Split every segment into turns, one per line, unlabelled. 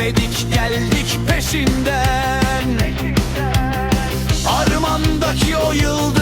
vazgeçmedik geldik peşinden. Armandaki o yıldızlar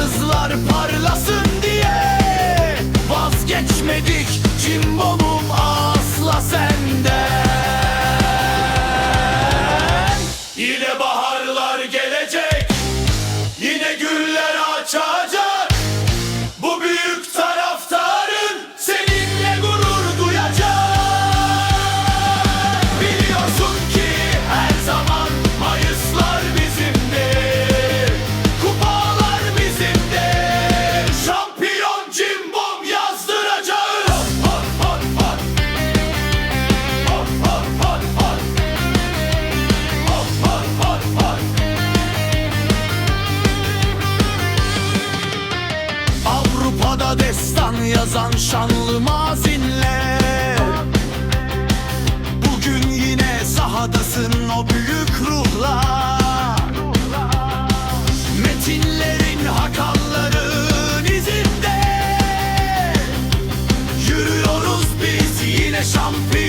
Destan yazan şanlı mazinler Bugün yine sahadasın o büyük ruhlar Metinlerin hakanların izinde. Yürüyoruz biz yine şampiyon.